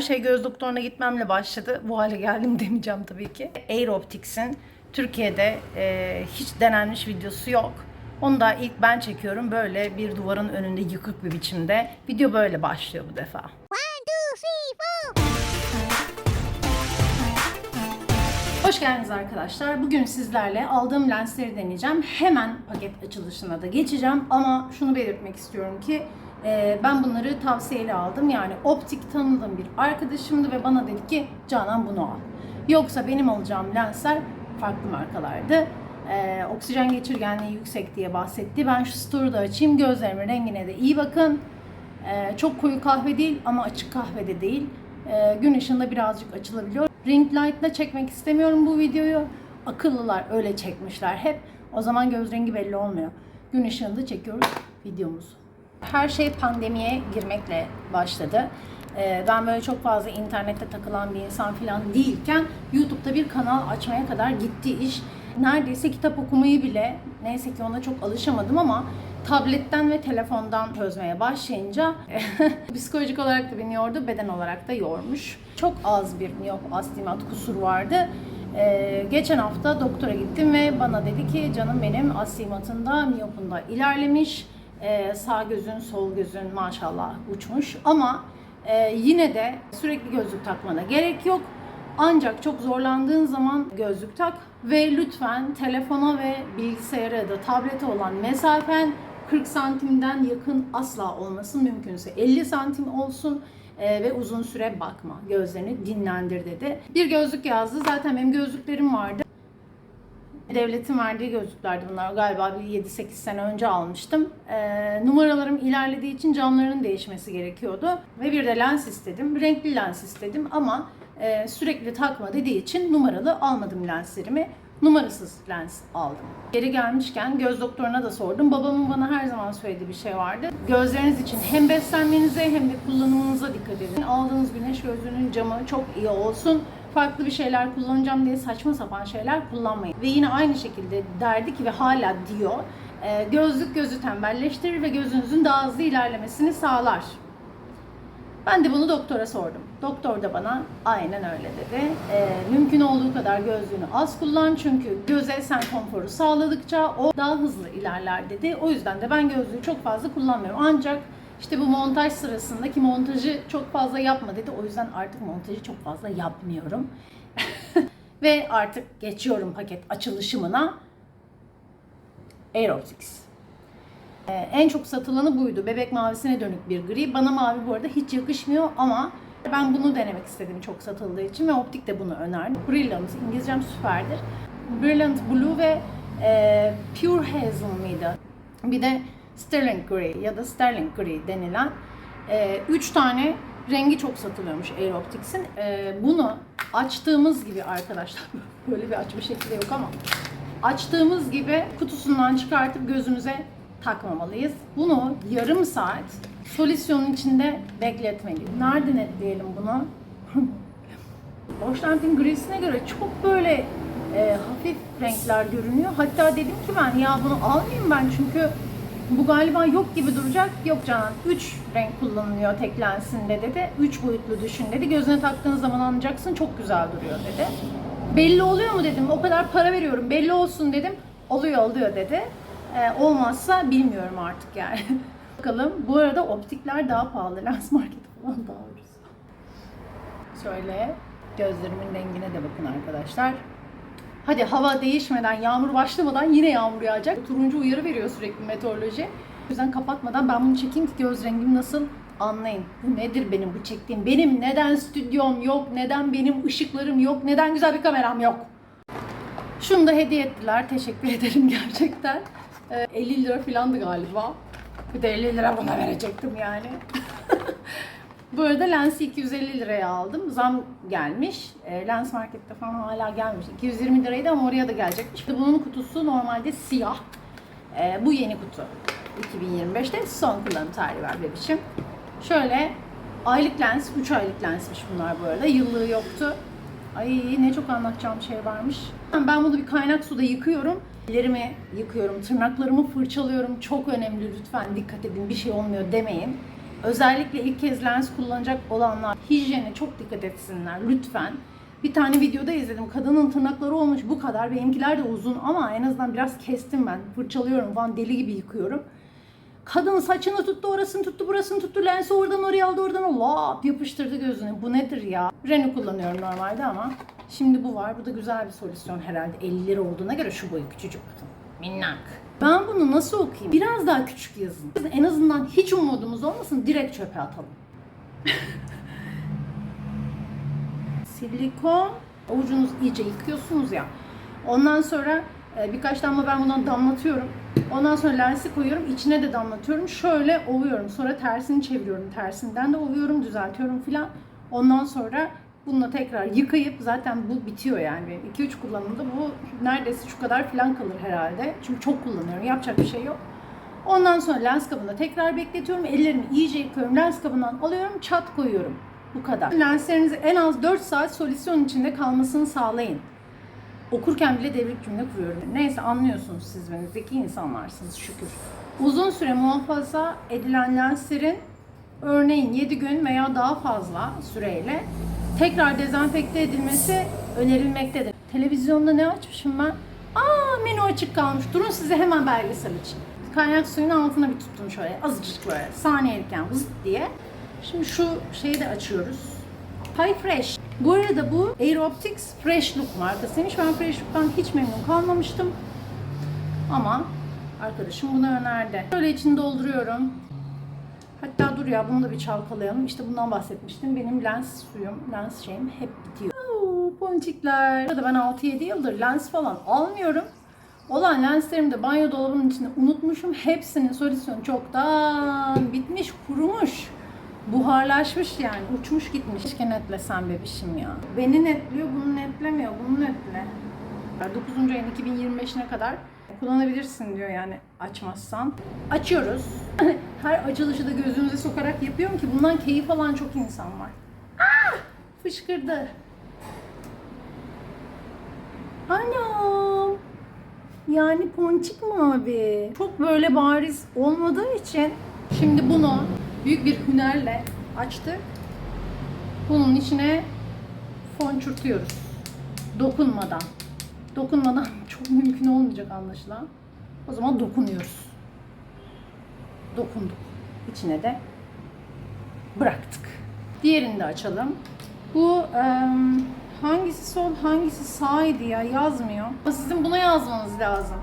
Her şey göz doktoruna gitmemle başladı. Bu hale geldim demeyeceğim tabii ki. Air Optics'in Türkiye'de e, hiç denenmiş videosu yok. Onu da ilk ben çekiyorum böyle bir duvarın önünde yıkık bir biçimde. Video böyle başlıyor bu defa. Hoş geldiniz arkadaşlar. Bugün sizlerle aldığım lensleri deneyeceğim. Hemen paket açılışına da geçeceğim. Ama şunu belirtmek istiyorum ki ben bunları tavsiyeyle aldım. Yani optik tanıdığım bir arkadaşımdı ve bana dedi ki Canan bunu al. Yoksa benim alacağım lensler farklı markalardı. E, oksijen geçirgenliği yüksek diye bahsetti. Ben şu store'u da açayım. Gözlerimin rengine de iyi bakın. E, çok koyu kahve değil ama açık kahve de değil. E, gün ışığında birazcık açılabiliyor. Ring light'la çekmek istemiyorum bu videoyu. Akıllılar öyle çekmişler hep. O zaman göz rengi belli olmuyor. Gün ışığında çekiyoruz videomuzu. Her şey pandemiye girmekle başladı. Ee, ben böyle çok fazla internette takılan bir insan falan değilken YouTube'da bir kanal açmaya kadar gitti iş. Neredeyse kitap okumayı bile neyse ki ona çok alışamadım ama tabletten ve telefondan çözmeye başlayınca psikolojik olarak da beni yordu, beden olarak da yormuş. Çok az bir miyop astigmat kusur vardı. Ee, geçen hafta doktora gittim ve bana dedi ki canım benim astigmatında, miyopunda ilerlemiş. Ee, sağ gözün, sol gözün maşallah uçmuş ama e, yine de sürekli gözlük takmana gerek yok. Ancak çok zorlandığın zaman gözlük tak ve lütfen telefona ve bilgisayara ya da tablete olan mesafen 40 santimden yakın asla olmasın. Mümkünse 50 santim olsun e, ve uzun süre bakma. Gözlerini dinlendir dedi. Bir gözlük yazdı. Zaten benim gözlüklerim vardı. Devletin verdiği gözlüklerdi bunlar. Galiba bir 7-8 sene önce almıştım. Ee, numaralarım ilerlediği için camlarının değişmesi gerekiyordu. Ve bir de lens istedim. Renkli lens istedim ama e, sürekli takma dediği için numaralı almadım lenslerimi. Numarasız lens aldım. Geri gelmişken göz doktoruna da sordum. Babamın bana her zaman söylediği bir şey vardı. Gözleriniz için hem beslenmenize hem de kullanımınıza dikkat edin. Aldığınız güneş gözlüğünün camı çok iyi olsun farklı bir şeyler kullanacağım diye saçma sapan şeyler kullanmayın. Ve yine aynı şekilde derdi ki ve hala diyor e, gözlük gözü tembelleştirir ve gözünüzün daha hızlı ilerlemesini sağlar. Ben de bunu doktora sordum. Doktor da bana aynen öyle dedi. E, mümkün olduğu kadar gözlüğünü az kullan çünkü göze sen konforu sağladıkça o daha hızlı ilerler dedi. O yüzden de ben gözlüğü çok fazla kullanmıyorum. Ancak işte bu montaj sırasındaki montajı çok fazla yapma dedi. O yüzden artık montajı çok fazla yapmıyorum. Ve artık geçiyorum paket açılışımına. Aerotics. Ee, en çok satılanı buydu. Bebek mavisine dönük bir gri. Bana mavi bu arada hiç yakışmıyor ama ben bunu denemek istedim çok satıldığı için ve Optik de bunu önerdi. Brilliant, İngilizcem süperdir. Brilliant Blue ve e, Pure Hazel mıydı? Bir de Sterling Grey ya da Sterling Grey denilen 3 tane rengi çok satılıyormuş Air Optics'in. E, bunu açtığımız gibi arkadaşlar böyle bir açma şekli yok ama açtığımız gibi kutusundan çıkartıp gözümüze takmamalıyız. Bunu yarım saat solüsyonun içinde bekletmeliyiz. Nerede netleyelim bunu? Boşlant'in grisine göre çok böyle e, hafif renkler görünüyor. Hatta dedim ki ben ya bunu almayayım ben çünkü bu galiba yok gibi duracak. Yok Canan 3 renk kullanılıyor tek lensinde dedi. 3 boyutlu düşün dedi. Gözüne taktığınız zaman anlayacaksın çok güzel duruyor dedi. Belli oluyor mu dedim. O kadar para veriyorum belli olsun dedim. Oluyor oluyor dedi. Ee, olmazsa bilmiyorum artık yani. Bakalım. Bu arada optikler daha pahalı. Lens marketi falan daha ucuz. Şöyle gözlerimin rengine de bakın arkadaşlar. Hadi hava değişmeden, yağmur başlamadan yine yağmur yağacak. Turuncu uyarı veriyor sürekli meteoroloji. O yüzden kapatmadan ben bunu çekeyim ki göz rengim nasıl anlayın. Bu nedir benim bu çektiğim? Benim neden stüdyom yok? Neden benim ışıklarım yok? Neden güzel bir kameram yok? Şunu da hediye ettiler. Teşekkür ederim gerçekten. Ee, 50 lira falandı galiba. Bir de 50 lira buna verecektim yani. Bu arada lensi 250 liraya aldım. Zam gelmiş. E, lens markette falan hala gelmiş. 220 liraydı ama oraya da gelecekmiş. Bunun kutusu normalde siyah. E, bu yeni kutu. 2025'te son kullanım tarihi var bebişim. Şöyle aylık lens, 3 aylık lensmiş bunlar bu arada. Yıllığı yoktu. Ay ne çok anlatacağım şey varmış. Ben bunu bir kaynak suda yıkıyorum. Ellerimi yıkıyorum, tırnaklarımı fırçalıyorum. Çok önemli lütfen dikkat edin bir şey olmuyor demeyin. Özellikle ilk kez lens kullanacak olanlar hijyene çok dikkat etsinler lütfen. Bir tane videoda izledim. Kadının tırnakları olmuş bu kadar. Benimkiler de uzun ama en azından biraz kestim ben. Fırçalıyorum falan deli gibi yıkıyorum. Kadın saçını tuttu, orasını tuttu, burasını tuttu, lensi oradan oraya aldı, oradan lap yapıştırdı gözüne. Bu nedir ya? Reni kullanıyorum normalde ama şimdi bu var. Bu da güzel bir solüsyon herhalde. 50 lira olduğuna göre şu boyu küçücük. Minnak. Ben bunu nasıl okuyayım? Biraz daha küçük yazın. En azından hiç umudumuz olmasın direkt çöpe atalım. Silikon avucunuzu iyice yıkıyorsunuz ya. Ondan sonra e, birkaç damla ben bundan damlatıyorum. Ondan sonra lensi koyuyorum. içine de damlatıyorum. Şöyle ovuyorum. Sonra tersini çeviriyorum. Tersinden de ovuyorum, düzeltiyorum filan. Ondan sonra bununla tekrar yıkayıp zaten bu bitiyor yani. 2-3 kullanımda bu neredeyse şu kadar filan kalır herhalde. Çünkü çok kullanıyorum. Yapacak bir şey yok. Ondan sonra lens kabında tekrar bekletiyorum. Ellerimi iyice yıkıyorum. Lens kabından alıyorum. Çat koyuyorum. Bu kadar. Lenslerinizi en az 4 saat solüsyon içinde kalmasını sağlayın. Okurken bile devrik cümle kuruyorum. Neyse anlıyorsunuz siz beni. Zeki insanlarsınız şükür. Uzun süre muhafaza edilen lenslerin örneğin 7 gün veya daha fazla süreyle tekrar dezenfekte edilmesi önerilmektedir. Televizyonda ne açmışım ben? Aa menü açık kalmış. Durun size hemen belgesel için. Kaynak suyun altına bir tuttum şöyle azıcık böyle saniyelikken vızıt diye. Şimdi şu şeyi de açıyoruz. High Fresh. Bu arada bu Air Optics Fresh Look markasıymış. Ben Fresh Look'tan hiç memnun kalmamıştım. Ama arkadaşım bunu önerdi. Şöyle içini dolduruyorum. Hatta dur ya bunu da bir çalkalayalım. İşte bundan bahsetmiştim. Benim lens suyum, lens şeyim hep bitiyor. Oo, ponçikler. Burada ben 6-7 yıldır lens falan almıyorum. Olan lenslerimi de banyo dolabının içinde unutmuşum. Hepsinin solüsyonu çoktan bitmiş, kurumuş. Buharlaşmış yani, uçmuş gitmiş. Keşke netlesem bebişim ya. Beni netliyor, bunu netlemiyor. Bunu netle. 9. ayın 2025'ine kadar kullanabilirsin diyor yani açmazsan. Açıyoruz. Her açılışı da gözümüze sokarak yapıyorum ki bundan keyif alan çok insan var. Ah! Fışkırdı. Anam. Yani ponçik mi abi? Çok böyle bariz olmadığı için şimdi bunu büyük bir hünerle açtık. Bunun içine fon çırpıyoruz. Dokunmadan. Dokunmadan çok mümkün olmayacak anlaşılan. O zaman dokunuyoruz. Dokunduk. İçine de bıraktık. Diğerini de açalım. Bu em, hangisi sol hangisi sağydı ya yazmıyor. Ama Sizin buna yazmanız lazım.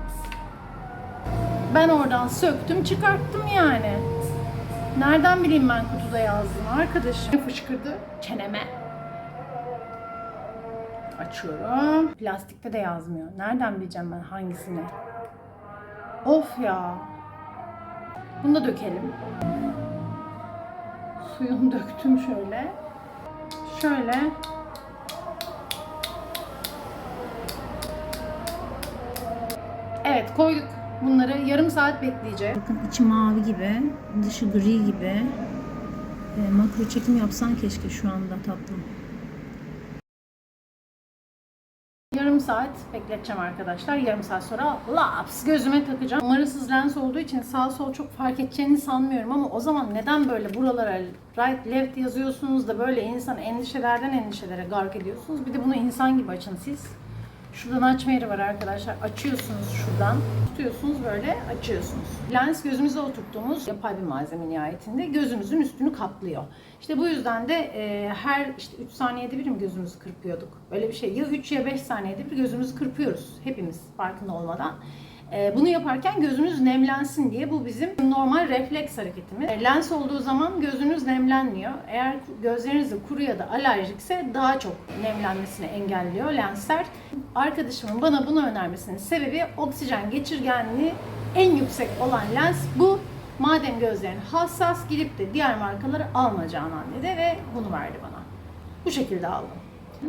Ben oradan söktüm çıkarttım yani. Nereden bileyim ben kutuda yazdığını arkadaşım. Fışkırdı çeneme. Açıyorum. Plastikte de yazmıyor. Nereden bileceğim ben hangisini? Of ya. Bunu da dökelim. Suyunu döktüm şöyle. Şöyle. Evet koyduk. Bunları yarım saat bekleyeceğiz. Bakın içi mavi gibi, dışı gri gibi. E, makro çekim yapsan keşke şu anda tatlım. Saat bekleteceğim arkadaşlar. Yarım saat sonra laps gözüme takacağım. Numarasız lens olduğu için sağ sol çok fark edeceğini sanmıyorum ama o zaman neden böyle buralara right left yazıyorsunuz da böyle insan endişelerden endişelere gark ediyorsunuz? Bir de bunu insan gibi açın siz. Şuradan açma yeri var arkadaşlar. Açıyorsunuz şuradan. Tutuyorsunuz böyle açıyorsunuz. Lens gözümüze oturttuğumuz yapay bir malzeme nihayetinde gözümüzün üstünü kaplıyor. İşte bu yüzden de e, her işte 3 saniyede bir mi gözümüzü kırpıyorduk? Öyle bir şey. Ya 3 ya 5 saniyede bir gözümüzü kırpıyoruz. Hepimiz farkında olmadan. E, bunu yaparken gözümüz nemlensin diye bu bizim normal refleks hareketimiz. E, lens olduğu zaman gözünüz nemlenmiyor. Eğer gözleriniz de kuru ya da alerjikse daha çok nemlenmesini engelliyor lensler. Arkadaşımın bana bunu önermesinin sebebi oksijen geçirgenliği en yüksek olan lens bu. Madem gözlerin hassas gidip de diğer markaları alma Canan dedi ve bunu verdi bana. Bu şekilde aldım.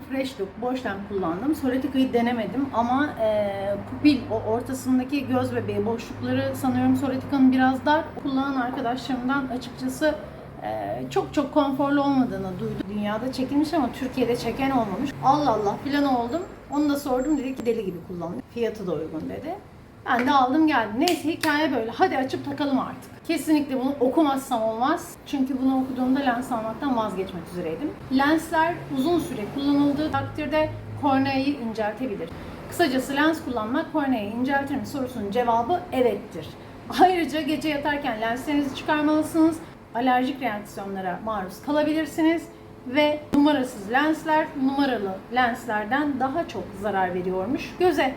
Fresh Look boş kullandım. Soletika'yı denemedim ama e, pupil o ortasındaki göz bebeği boşlukları sanıyorum Soletika'nın biraz dar. Kullanan arkadaşlarımdan açıkçası e, çok çok konforlu olmadığını duydum. Dünyada çekilmiş ama Türkiye'de çeken olmamış. Allah Allah filan oldum. Onu da sordum dedi ki deli gibi kullanıyor. Fiyatı da uygun dedi. Ben de aldım geldim. Neyse hikaye böyle. Hadi açıp takalım artık. Kesinlikle bunu okumazsam olmaz. Çünkü bunu okuduğumda lens almaktan vazgeçmek üzereydim. Lensler uzun süre kullanıldığı takdirde korneayı inceltebilir. Kısacası lens kullanmak korneayı inceltir mi sorusunun cevabı evettir. Ayrıca gece yatarken lenslerinizi çıkarmalısınız. Alerjik reaksiyonlara maruz kalabilirsiniz ve numarasız lensler numaralı lenslerden daha çok zarar veriyormuş göze.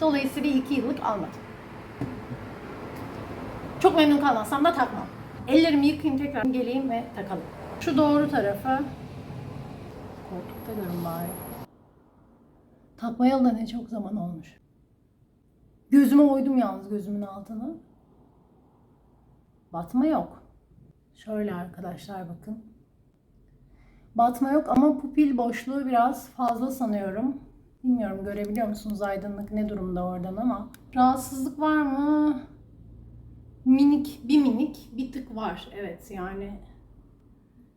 Dolayısıyla iki yıllık almadım. Çok memnun kalmazsam da takmam. Ellerimi yıkayayım tekrar geleyim ve takalım. Şu doğru tarafa koltukta görün bari. Takmayalı da ne çok zaman olmuş. Gözüme oydum yalnız gözümün altını. Batma yok. Şöyle arkadaşlar bakın. Batma yok ama pupil boşluğu biraz fazla sanıyorum. Bilmiyorum görebiliyor musunuz aydınlık ne durumda oradan ama. Rahatsızlık var mı? Minik, bir minik, bir tık var. Evet yani.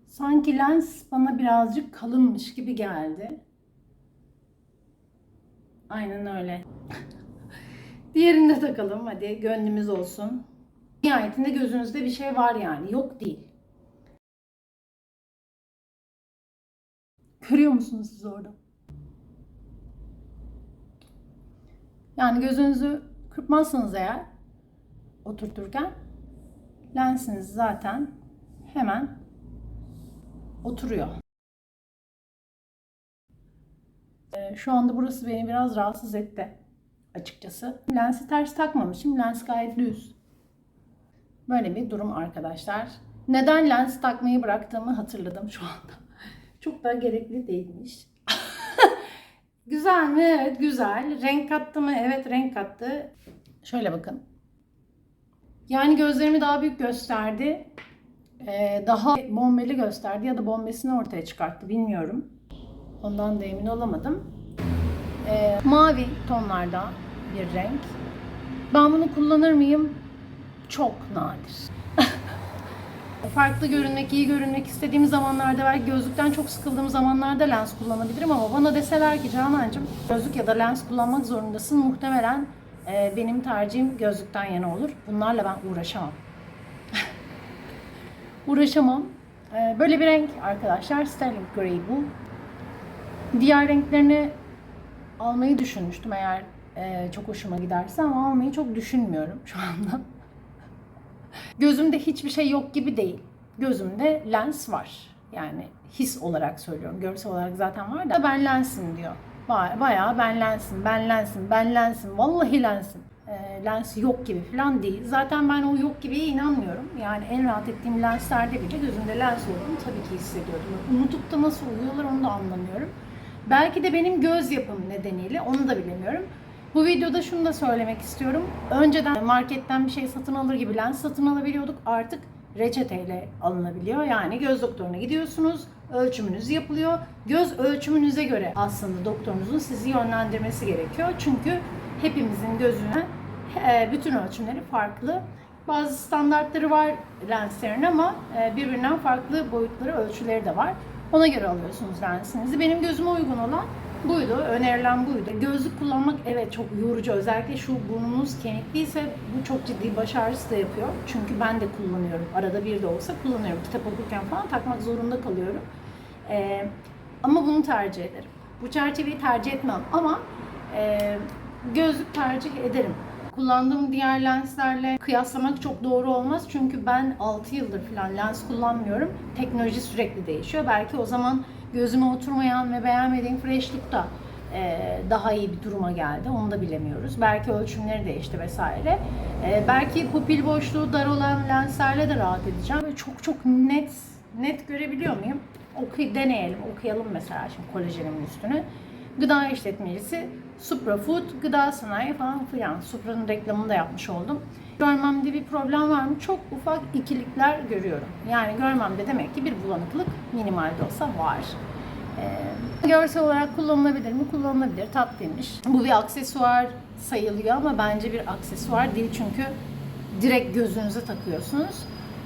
Sanki lens bana birazcık kalınmış gibi geldi. Aynen öyle. Diğerini de takalım hadi gönlümüz olsun. Nihayetinde gözünüzde bir şey var yani yok değil. Görüyor musunuz siz orada? Yani gözünüzü kırpmazsanız eğer oturturken lensiniz zaten hemen oturuyor. Ee, Şu anda burası beni biraz rahatsız etti açıkçası. Lensi ters takmamışım. Lens gayet düz. Böyle bir durum arkadaşlar. Neden lens takmayı bıraktığımı hatırladım şu anda. Çok da gerekli değilmiş. Güzel mi? Evet güzel. Renk kattı mı? Evet renk kattı. Şöyle bakın. Yani gözlerimi daha büyük gösterdi. Ee, daha bombeli gösterdi ya da bombesini ortaya çıkarttı bilmiyorum. Ondan da emin olamadım. Ee, mavi tonlarda bir renk. Ben bunu kullanır mıyım? Çok nadir. Farklı görünmek, iyi görünmek istediğim zamanlarda belki gözlükten çok sıkıldığım zamanlarda lens kullanabilirim ama bana deseler ki Canancığım gözlük ya da lens kullanmak zorundasın muhtemelen e, benim tercihim gözlükten yana olur. Bunlarla ben uğraşamam. uğraşamam. E, böyle bir renk arkadaşlar. Sterling Grey bu. Diğer renklerini almayı düşünmüştüm eğer e, çok hoşuma giderse ama almayı çok düşünmüyorum şu anda. Gözümde hiçbir şey yok gibi değil. Gözümde lens var. Yani his olarak söylüyorum. Görsel olarak zaten var da ben lensim diyor. Ba- Bayağı ben lensim, ben lensim, ben lensim. Vallahi lensim. E, lens yok gibi falan değil. Zaten ben o yok gibiye inanmıyorum. Yani en rahat ettiğim lenslerde bile gözümde lens olduğunu tabii ki hissediyordum. Unutup da nasıl uyuyorlar onu da anlamıyorum. Belki de benim göz yapım nedeniyle onu da bilemiyorum. Bu videoda şunu da söylemek istiyorum. Önceden marketten bir şey satın alır gibi lens satın alabiliyorduk. Artık reçeteyle alınabiliyor. Yani göz doktoruna gidiyorsunuz, ölçümünüz yapılıyor. Göz ölçümünüze göre aslında doktorunuzun sizi yönlendirmesi gerekiyor. Çünkü hepimizin gözüne e, bütün ölçümleri farklı. Bazı standartları var lenslerin ama e, birbirinden farklı boyutları, ölçüleri de var. Ona göre alıyorsunuz lensinizi. Benim gözüme uygun olan buydu, önerilen buydu. Gözlük kullanmak evet çok yorucu. Özellikle şu burnunuz kemikliyse bu çok ciddi baş ağrısı da yapıyor. Çünkü ben de kullanıyorum. Arada bir de olsa kullanıyorum. Kitap okurken falan takmak zorunda kalıyorum. Ee, ama bunu tercih ederim. Bu çerçeveyi tercih etmem ama e, gözlük tercih ederim. Kullandığım diğer lenslerle kıyaslamak çok doğru olmaz. Çünkü ben 6 yıldır falan lens kullanmıyorum. Teknoloji sürekli değişiyor. Belki o zaman gözüme oturmayan ve beğenmediğim fresh look da e, daha iyi bir duruma geldi. Onu da bilemiyoruz. Belki ölçümleri değişti vesaire. E, belki pupil boşluğu dar olan lenslerle de rahat edeceğim. Böyle çok çok net net görebiliyor muyum? Oku, deneyelim, okuyalım mesela şimdi kolajenimin üstüne. Gıda işletmecisi Suprafood, gıda sanayi falan filan. Supra'nın reklamını da yapmış oldum. Görmemde bir problem var mı? Çok ufak ikilikler görüyorum. Yani görmemde demek ki bir bulanıklık minimalde olsa var. Ee, görsel olarak kullanılabilir mi? Kullanılabilir. Tatlıymış. Bu bir aksesuar sayılıyor ama bence bir aksesuar değil çünkü direkt gözünüze takıyorsunuz.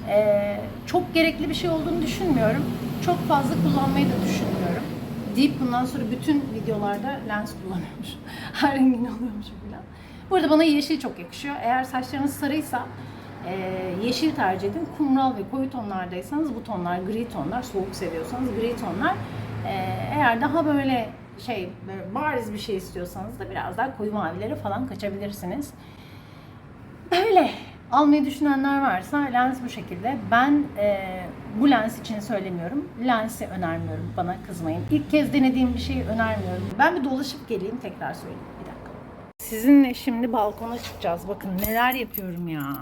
Ee, çok gerekli bir şey olduğunu düşünmüyorum. Çok fazla kullanmayı da düşünmüyorum. Deyip bundan sonra bütün videolarda lens kullanıyormuş. Her rengini alıyormuş. Burada bana yeşil çok yakışıyor. Eğer saçlarınız sarıysa e, yeşil tercih edin. Kumral ve koyu tonlardaysanız bu tonlar gri tonlar. Soğuk seviyorsanız gri tonlar. E, eğer daha böyle şey böyle bariz bir şey istiyorsanız da biraz daha koyu mavilere falan kaçabilirsiniz. Böyle almayı düşünenler varsa lens bu şekilde. Ben e, bu lens için söylemiyorum. Lensi önermiyorum. Bana kızmayın. İlk kez denediğim bir şeyi önermiyorum. Ben bir dolaşıp geleyim tekrar söyleyeyim. Sizinle şimdi balkona çıkacağız. Bakın neler yapıyorum ya.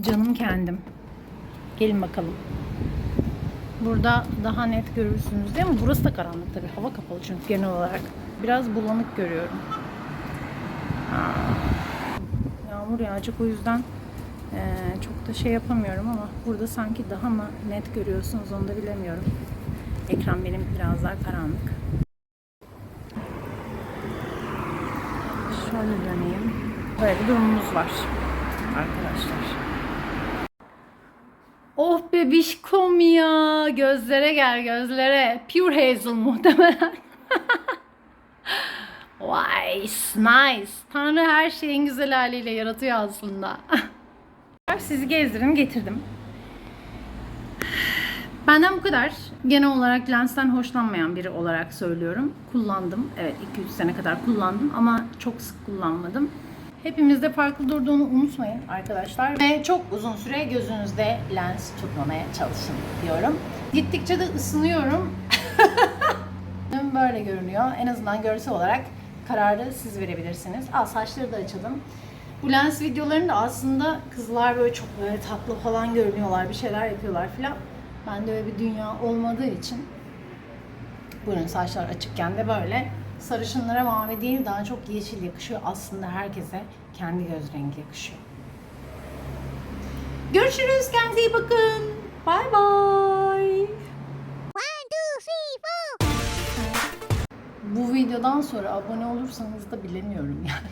Canım kendim. Gelin bakalım. Burada daha net görürsünüz değil mi? Burası da karanlık tabii. Hava kapalı çünkü genel olarak. Biraz bulanık görüyorum. Yağmur yağacak o yüzden eee, çok da şey yapamıyorum ama burada sanki daha mı net görüyorsunuz onu da bilemiyorum. Ekran benim biraz daha karanlık. Şöyle döneyim. Böyle bir durumumuz var arkadaşlar. Oh bebişkom ya. Gözlere gel gözlere. Pure Hazel muhtemelen. Vay nice. Tanrı her şeyin güzel haliyle yaratıyor aslında. Sizi gezdirdim getirdim. Benden bu kadar. Genel olarak lensten hoşlanmayan biri olarak söylüyorum. Kullandım. Evet 2-3 sene kadar kullandım ama çok sık kullanmadım. Hepimizde farklı durduğunu unutmayın arkadaşlar. Ve çok uzun süre gözünüzde lens tutmamaya çalışın diyorum. Gittikçe de ısınıyorum. Böyle görünüyor. En azından görsel olarak kararı siz verebilirsiniz. Al saçları da açalım. Bu lens videolarında aslında kızlar böyle çok böyle tatlı falan görünüyorlar. Bir şeyler yapıyorlar filan. Bende öyle bir dünya olmadığı için Buyurun saçlar açıkken de böyle. Sarışınlara mavi değil daha çok yeşil yakışıyor. Aslında herkese kendi göz rengi yakışıyor. Görüşürüz. Kendinize iyi bakın. Bye bye. Bu videodan sonra abone olursanız da bilemiyorum yani.